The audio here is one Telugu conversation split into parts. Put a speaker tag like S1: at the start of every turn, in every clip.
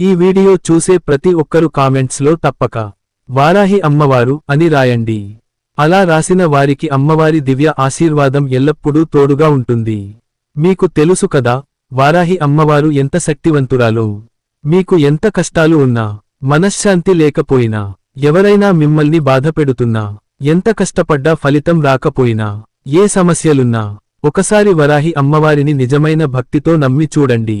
S1: ఈ వీడియో చూసే ప్రతి ఒక్కరు కామెంట్స్లో తప్పక వారాహి అమ్మవారు అని రాయండి. అలా రాసిన వారికి అమ్మవారి దివ్య ఆశీర్వాదం ఎల్లప్పుడూ తోడుగా ఉంటుంది. మీకు తెలుసు కదా వారాహి అమ్మవారు ఎంత శక్తివంతురాలో. మీకు ఎంత కష్టాలు ఉన్నా మనశ్శాంతి లేకపోయినా ఎవరైనా మిమ్మల్ని బాధపెడుతున్నా ఎంత కష్టపడ్డా ఫలితం రాకపోయినా ఏ సమస్యలున్నా ఒకసారి వరాహి అమ్మవారిని నిజమైన భక్తితో నమ్మి చూడండి.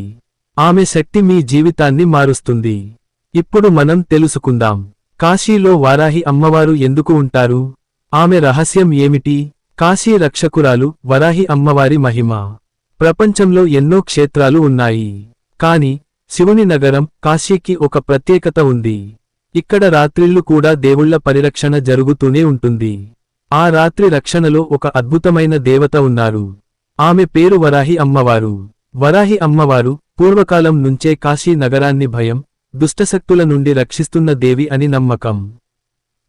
S1: ఆమె శక్తి మీ జీవితాన్ని మారుస్తుంది. ఇప్పుడు మనం తెలుసుకుందాం. కాశీలో వారాహి అమ్మవారు ఎందుకు ఉంటారు? ఆమె రహస్యం ఏమిటి? కాశీ రక్షకురాలు వరాహి అమ్మవారి మహిమ. ప్రపంచంలో ఎన్నో క్షేత్రాలు ఉన్నాయి. కాని శివుని నగరం కాశీకి ఒక ప్రత్యేకత ఉంది. ఇక్కడ రాత్రిళ్ళు కూడా దేవుళ్ళ పరిరక్షణ జరుగుతూనే ఉంటుంది. ఆ రాత్రి రక్షణలో ఒక అద్భుతమైన దేవత ఉన్నారు. ఆమె పేరు వరాహి అమ్మవారు. వరాహి అమ్మవారు పూర్వకాలం నుంచే కాశీ నగరాన్ని భయం దుష్టశక్తుల నుండి రక్షిస్తున్న దేవి అని నమ్మకం.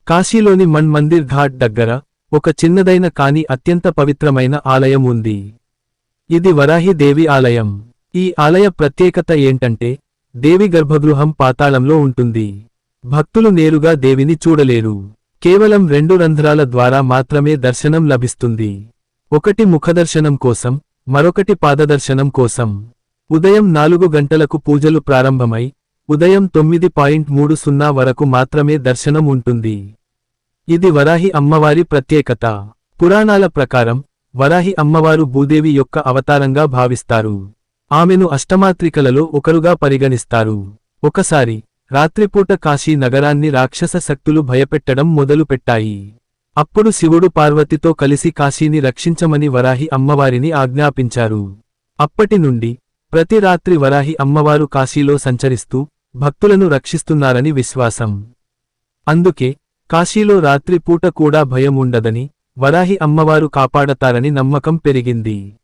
S1: కాశీలోని మన్ మందిర్ ఘాట్ దగ్గర ఒక చిన్నదైన కాని అత్యంత పవిత్రమైన ఆలయం ఉంది. ఇది వరాహి దేవి ఆలయం. ఈ ఆలయ ప్రత్యేకత ఏంటంటే దేవి గర్భగృహం పాతాళంలో ఉంటుంది. భక్తులు నేరుగా దేవిని చూడలేరు. కేవలం రెండు రంధ్రాల ద్వారా మాత్రమే దర్శనం లభిస్తుంది. ఒకటి ముఖదర్శనం కోసం మరొకటి పాదదర్శనం కోసం. ఉదయం నాలుగు గంటలకు పూజలు ప్రారంభమై ఉదయం తొమ్మిది పాయింట్ మూడు సున్నా వరకు మాత్రమే దర్శనం ఉంటుంది. ఇది వరాహి అమ్మవారి ప్రత్యేకత. పురాణాల ప్రకారం వరాహి అమ్మవారు భూదేవి యొక్క అవతారంగా భావిస్తారు. ఆమెను అష్టమాత్రికలలో ఒకరుగా పరిగణిస్తారు. ఒకసారి రాత్రిపూట కాశీ నగరాన్ని రాక్షస శక్తులు భయపెట్టడం మొదలుపెట్టాయి అప్పుడు శివుడు పార్వతితో కలిసి కాశీని రక్షించమని వరాహి అమ్మవారిని ఆజ్ఞాపించారు. అప్పటి నుండి ప్రతి రాత్రి వరాహి అమ్మవారు కాశీలో సంచరిస్తూ భక్తులను రక్షిస్తున్నారని విశ్వాసం. అందుకే కాశీలో రాత్రి పూట కూడా భయం ఉండదని వరాహి అమ్మవారు కాపాడతారని నమ్మకం పెరిగింది.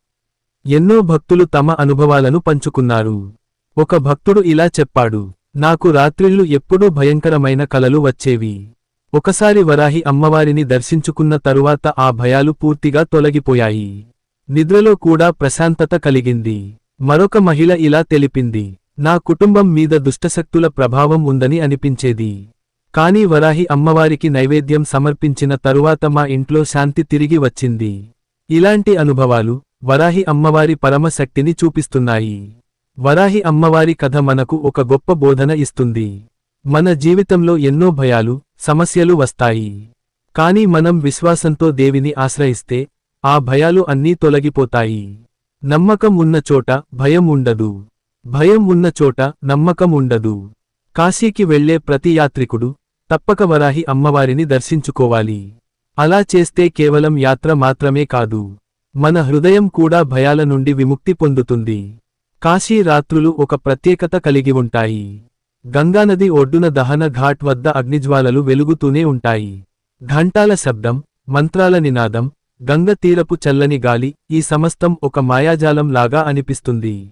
S1: ఎన్నో భక్తులు తమ అనుభవాలను పంచుకున్నారు. ఒక భక్తుడు ఇలా చెప్పాడు నాకు రాత్రిళ్ళు ఎప్పుడూ భయంకరమైన కలలు వచ్చేవి. ఒకసారి వరాహి అమ్మవారిని దర్శించుకున్న తరువాత ఆ భయాలు పూర్తిగా తొలగిపోయాయి. నిద్రలో కూడా ప్రశాంతత కలిగింది. మరొక మహిళ ఇలా తెలిపింది నా కుటుంబం మీద దుష్టశక్తుల ప్రభావం ఉందని అనిపించేది. కానీ వరాహి అమ్మవారికి నైవేద్యం సమర్పించిన తరువాత మా ఇంట్లో శాంతి తిరిగి వచ్చింది. ఇలాంటి అనుభవాలు వరాహి అమ్మవారి పరమశక్తిని చూపిస్తున్నాయి. వరాహి అమ్మవారి కథ మనకు ఒక గొప్ప బోధన ఇస్తుంది. మన జీవితంలో ఎన్నో భయాలు సమస్యలు వస్తాయి. కాని మనం విశ్వాసంతో దేవిని ఆశ్రయిస్తే ఆ భయాలు అన్నీ తొలగిపోతాయి. నమ్మకం ఉన్న చోట భయం ఉండదు. భయం ఉన్న చోట నమ్మకం ఉండదు. కాశీకి వెళ్ళే ప్రతి యాత్రికుడు తప్పక వరాహి అమ్మవారిని దర్శించుకోవాలి. అలా చేస్తే కేవలం యాత్ర మాత్రమే కాదు. మన హృదయం కూడా భయాల నుండి విముక్తి పొందుతుంది. కాశీ రాత్రులు ఒక ప్రత్యేకత కలిగి ఉంటాయి. గంగానది ఒడ్డున దహన ఘాట్ వద్ద అగ్నిజ్వాలలు వెలుగుతూనే ఉంటాయి. ఘంటాల శబ్దం మంత్రాల నినాదం గంగ తీరపు చల్లని గాలి ఈ సమస్తం ఒక మాయాజాలం లాగా అనిపిస్తుంది.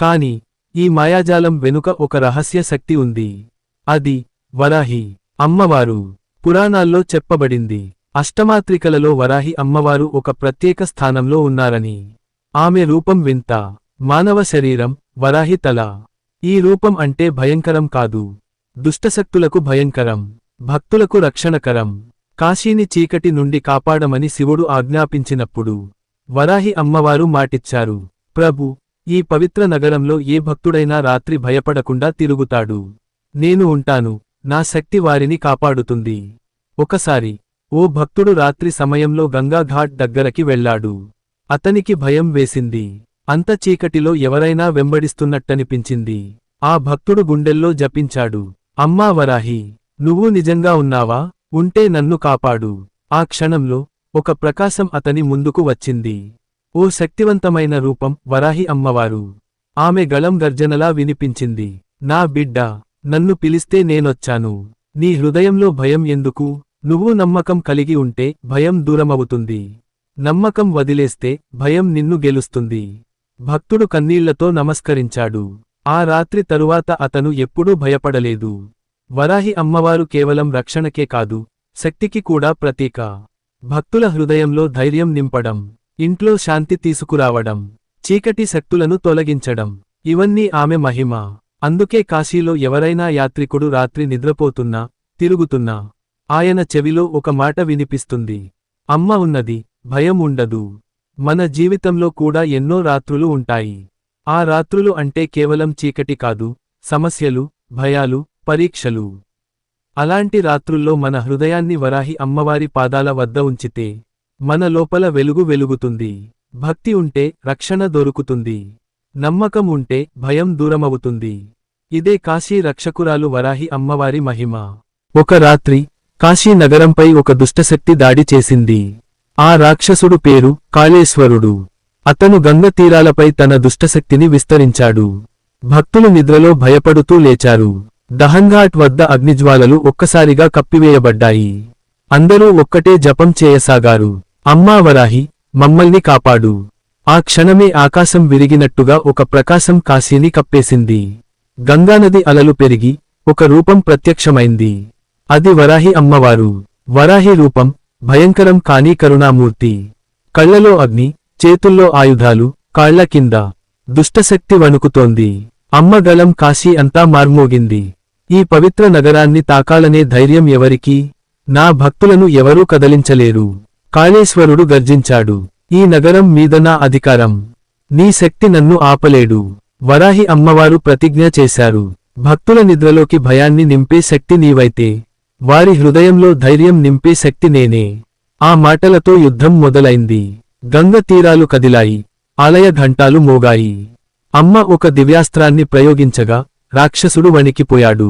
S1: కాని ఈ మాయాజాలం వెనుక ఒక రహస్య శక్తి ఉంది. అది వరాహి అమ్మవారు. పురాణాల్లో చెప్పబడింది. అష్టమాత్రికలలో వరాహి అమ్మవారు ఒక ప్రత్యేక స్థానంలో ఉన్నారని. ఆమె రూపం వింత. మానవ శరీరం వరాహి తల. ఈ రూపం అంటే భయంకరం కాదు. దుష్టశక్తులకు భయంకరం. భక్తులకు రక్షణకరం. కాశీని చీకటి నుండి కాపాడమని శివుడు ఆజ్ఞాపించినప్పుడు వరాహి అమ్మవారు మాటిచ్చారు. ప్రభు ఈ పవిత్ర నగరంలో ఏ భక్తుడైనా రాత్రి భయపడకుండా తిరుగుతాడు. నేను ఉంటాను నా శక్తి వారిని కాపాడుతుంది. ఒకసారి ఓ భక్తుడు రాత్రి సమయంలో గంగాఘాట్ దగ్గరకి వెళ్ళాడు. అతనికి భయం వేసింది. అంత చీకటిలో ఎవరైనా వెంబడిస్తున్నట్టనిపించింది. ఆ భక్తుడు గుండెల్లో జపించాడు. అమ్మా వరాహి నువ్వు నిజంగా ఉన్నావా? ఉంటే నన్ను కాపాడు. ఆ క్షణంలో ఒక ప్రకాశం అతని ముందుకు వచ్చింది. ఓ శక్తివంతమైన రూపం వరాహి అమ్మవారు. ఆమె గళం గర్జనలా వినిపించింది. నా బిడ్డ నన్ను పిలిస్తే నేనొచ్చాను. నీ హృదయంలో భయం ఎందుకు? నువ్వు నమ్మకం కలిగి ఉంటే భయం దూరమవుతుంది. నమ్మకం వదిలేస్తే భయం నిన్ను గెలుస్తుంది. భక్తుడు కన్నీళ్ళతో నమస్కరించాడు. ఆ రాత్రి తరువాత అతను ఎప్పుడూ భయపడలేదు. వరాహి అమ్మవారు కేవలం రక్షణకే కాదు శక్తికి కూడా ప్రతీక. భక్తుల హృదయంలో ధైర్యం నింపడం ఇంట్లో శాంతి తీసుకురావడం చీకటి శక్తులను తొలగించడం ఇవన్నీ ఆమె మహిమ. అందుకే కాశీలో ఎవరైనా యాత్రికుడు రాత్రి నిద్రపోతున్నా తిరుగుతున్నా ఆయన చెవిలో ఒక మాట వినిపిస్తుంది. అమ్మ ఉన్నది భయం ఉండదు. మన జీవితంలో కూడా ఎన్నో రాత్రులు ఉంటాయి. ఆ రాత్రులు అంటే కేవలం చీకటి కాదు సమస్యలు భయాలు పరీక్షలు. అలాంటి రాత్రుల్లో మన హృదయాన్ని వరాహి అమ్మవారి పాదాల వద్ద ఉంచితే మన లోపల వెలుగు వెలుగుతుంది. భక్తి ఉంటే రక్షణ దొరుకుతుంది. నమ్మకం ఉంటే భయం దూరమవుతుంది. ఇదే కాశీ రక్షకురాలు వరాహి అమ్మవారి మహిమ. ఒక రాత్రి కాశీ నగరంపై ఒక దుష్టశక్తి దాడి చేసింది. ఆ రాక్షసుడు పేరు కాళేశ్వరుడు. అతను గంగ తీరాలపై తన దుష్టశక్తిని విస్తరించాడు. భక్తులు నిద్రలో భయపడుతూ లేచారు. దహన్ఘాట్ వద్ద అగ్నిజ్వాలలు ఒక్కసారిగా కప్పివేయబడ్డాయి. అందరూ ఒక్కటే జపం చేయసాగారు. అమ్మా వరాహి మమ్మల్ని కాపాడు. ఆ క్షణమే ఆకాశం విరిగినట్టుగా ఒక ప్రకాశం కాశీని కప్పేసింది. గంగానది అలలు పెరిగి ఒక రూపం ప్రత్యక్షమైంది. అది వరాహి అమ్మవారు. వరాహి రూపం భయంకరం కానీ కరుణామూర్తి. కళ్ళలో అగ్ని చేతుల్లో ఆయుధాలు కాళ్ళ కింద దుష్టశక్తి వణుకుతోంది. అమ్మగలం కాశీ అంతా మార్మోగింది. ఈ పవిత్ర నగరాన్ని తాకాలనే ధైర్యం ఎవరికీ? నా భక్తులను ఎవరూ కదలించలేరు. కాళేశ్వరుడు గర్జించాడు. ఈ నగరం మీద నా అధికారం? నీ శక్తి నన్ను ఆపలేడు. వరాహి అమ్మవారు ప్రతిజ్ఞ చేశారు. భక్తుల నిద్రలోకి భయాన్ని నింపే శక్తి నీవైతే. వారి హృదయంలో ధైర్యం నింపే శక్తి నేనే. ఆ మాటలతో యుద్ధం మొదలైంది. గంగ తీరాలు కదిలాయి. ఆలయ ఘంటాలు మోగాయి. అమ్మ ఒక దివ్యాస్త్రాన్ని ప్రయోగించగా రాక్షసుడు వణికిపోయాడు.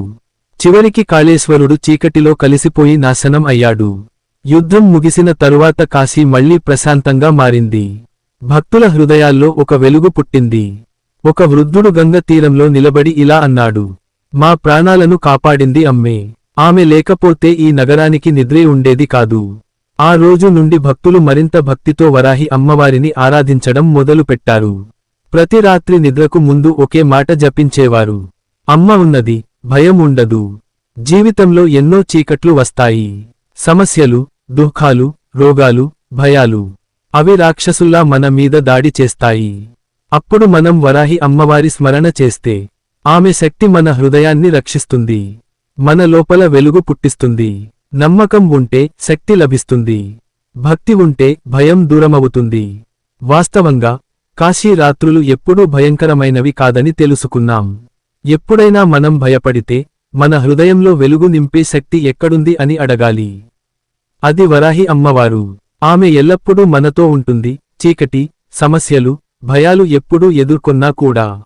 S1: చివరికి కాళేశ్వరుడు చీకటిలో కలిసిపోయి నాశనం అయ్యాడు. యుద్ధం ముగిసిన తరువాత కాశీ మళ్ళీ ప్రశాంతంగా మారింది. భక్తుల హృదయాల్లో ఒక వెలుగు పుట్టింది. ఒక వృద్ధుడు గంగ తీరంలో నిలబడి ఇలా అన్నాడు మా ప్రాణాలను కాపాడింది అమ్మే. ఆమె లేకపోతే ఈ నగరానికి నిద్రే ఉండేది కాదు. ఆ రోజు నుండి భక్తులు మరింత భక్తితో వరాహి అమ్మవారిని ఆరాధించడం మొదలుపెట్టారు. ప్రతి రాత్రి నిద్రకు ముందు ఒకే మాట జపించేవారు. అమ్మ ఉన్నది భయం ఉండదు. జీవితంలో ఎన్నో చీకట్లు వస్తాయి. సమస్యలు దుఃఖాలు రోగాలు భయాలు. అవి రాక్షసుల్లా మన మీద దాడి చేస్తాయి. అప్పుడు మనం వరాహి అమ్మవారి స్మరణ చేస్తే ఆమె శక్తి మన హృదయాన్ని రక్షిస్తుంది. మన లోపల వెలుగు పుట్టిస్తుంది. నమ్మకం ఉంటే శక్తి లభిస్తుంది. భక్తి ఉంటే భయం దూరమవుతుంది. వాస్తవంగా కాశీ రాత్రులు ఎప్పుడూ భయంకరమైనవి కాదని తెలుసుకున్నాం. ఎప్పుడైనా మనం భయపడితే మన హృదయంలో వెలుగు నింపే శక్తి ఎక్కడుంది అని అడగాలి. అది వరాహి అమ్మవారు. ఆమె ఎల్లప్పుడూ మనతో ఉంటుంది చీకటి సమస్యలు భయాలు ఎప్పుడూ ఎదుర్కొన్నా కూడా.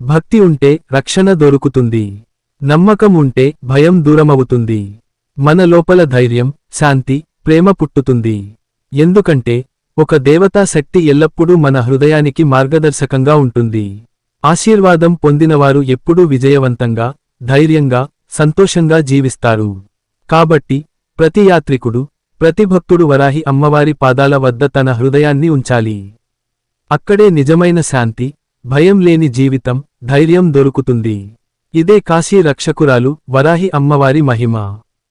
S1: భక్తి ఉంటే రక్షణ దొరుకుతుంది. నమ్మకం ఉంటే భయం దూరమవుతుంది. మన లోపల ధైర్యం శాంతి ప్రేమ పుట్టుతుంది. ఎందుకంటే ఒక దేవతా శక్తి ఎల్లప్పుడూ మన హృదయానికి మార్గదర్శకంగా ఉంటుంది. ఆశీర్వాదం పొందినవారు ఎప్పుడూ విజయవంతంగా ధైర్యంగా సంతోషంగా జీవిస్తారు. కాబట్టి ప్రతి యాత్రికుడు ప్రతి భక్తుడు వరాహి అమ్మవారి పాదాల వద్ద తన హృదయాన్ని ఉంచాలి. అక్కడే నిజమైన శాంతి భయం లేని జీవితం ధైర్యం దొరుకుతుంది. ఇదే కాశీ రక్షకురాలు వరాహి అమ్మవారి మహిమ.